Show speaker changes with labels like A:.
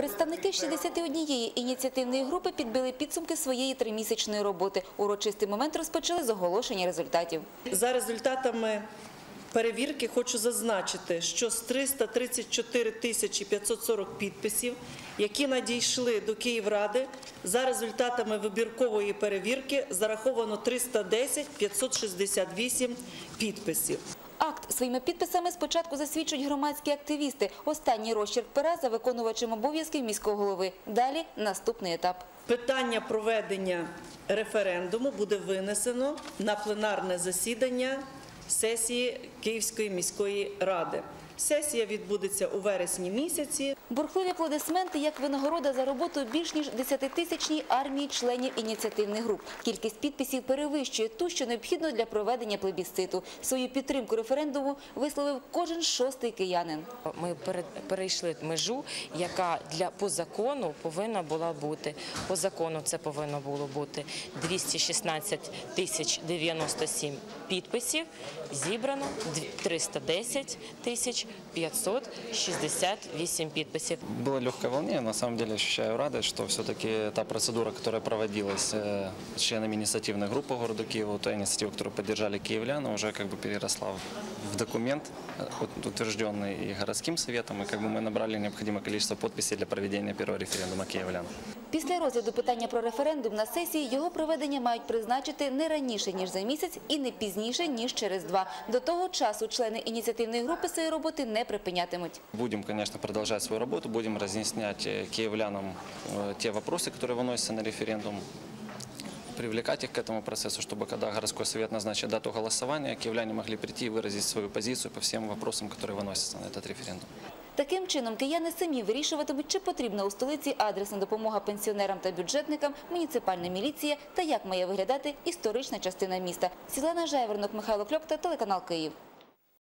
A: Представники 61 ініціативної групи підбили підсумки своєї тримісячної роботи. Урочистий момент розпочали з оголошення результатів.
B: За результатами перевірки хочу зазначити, що з 334 тисячі 540 підписів, які надійшли до Київради, за результатами вибіркової перевірки зараховано 310 568 підписів.
A: Акт своїми підписами спочатку засвідчують громадські активісти. Останній розчерк пера за виконувачем обов'язків міського голови. Далі наступний етап.
B: Питання проведення референдуму буде винесено на пленарне засідання сесії Київської міської ради. Сесія відбудеться у вересні місяці.
A: Бурхливі аплодисменти як винагорода за роботу більш ніж 10-тисячній армії членів ініціативних груп. Кількість підписів перевищує ту, що необхідно для проведення плебісциту. Свою підтримку референдуму висловив кожен шостий киянин.
C: Ми пере- перейшли межу, яка для по закону повинна була бути. По закону це повинно було бути 216 тисяч 97 підписів. Зібрано дві- 310 тисяч 568 підписів.
D: Было легкое волнение, на самом деле ощущаю радость, что все-таки та процедура, которая проводилась э, членами инициативной группы города Киева, та инициатива, которую поддержали киевляне, уже как бы переросла в- в документ, э, вот- утвержденный и городским советом, и как бы мы набрали необходимое количество подписей для проведения первого референдума киевлян.
A: Після розгляду питання про референдум на сесії його проведення мають призначити не раніше, ніж за місяць і не пізніше, ніж через два. До того часу члени ініціативної групи своєї роботи не припинятимуть.
D: Будем, конечно, продолжать свою работу, будем разъяснять э, киевлянам э, те вопросы, которые выносятся на референдум, привлекать их к этому процессу, чтобы когда городской совет назначит дату голосования, киевляне могли прийти и выразить свою позицию по всем вопросам, которые выносятся на этот референдум.
A: Таким чином, кияни самі вирішуватимуть, чи потрібна у столиці адресна допомога пенсіонерам та бюджетникам, муніципальна міліція та як має виглядати історична частина міста. Світлана Жайвернок, Михайло Кльопта, телеканал Київ.